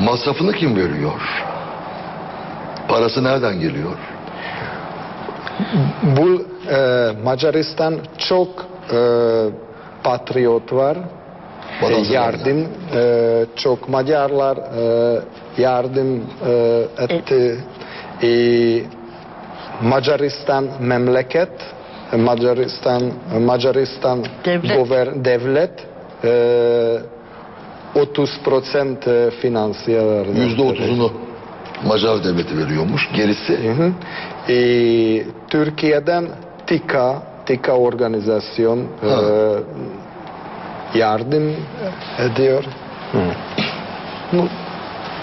Masrafını kim veriyor? Parası nereden geliyor? Bu e, Macaristan çok e, patriot var. E, yardım e, çok Macarlar e, yardım e, etti. E, Macaristan memleket, Macaristan Macaristan Devlet. gover- devlet e, 30 prosent e, finansiyel. Yüzde otuzunu Macar devleti veriyormuş. Gerisi Hı hı. E, Türkiye'den TİKA, TİKA organizasyon e, yardım ediyor. Bu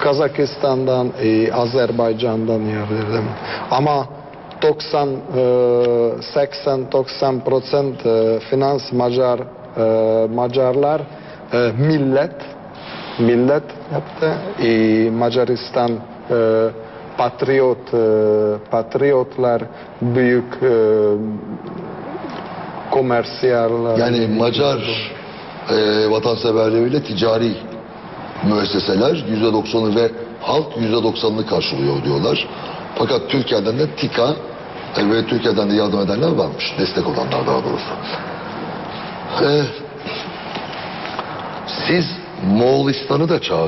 Kazakistan'dan, e, Azerbaycan'dan yardım. Ama 90 e, 80 90 prosent e, finans Macar e, Macarlar e, millet millet yaptı. E, Macaristan e, patriot e, patriotlar büyük e, komersiyel yani Macar e, vatanseverleriyle ticari müesseseler yüzde doksanı ve halk yüzde doksanını karşılıyor diyorlar. Fakat Türkiye'den de TİKA e, ve Türkiye'den de yardım edenler varmış. Destek olanlar daha doğrusu. E, siz Moğolistan'ı da çağırdınız.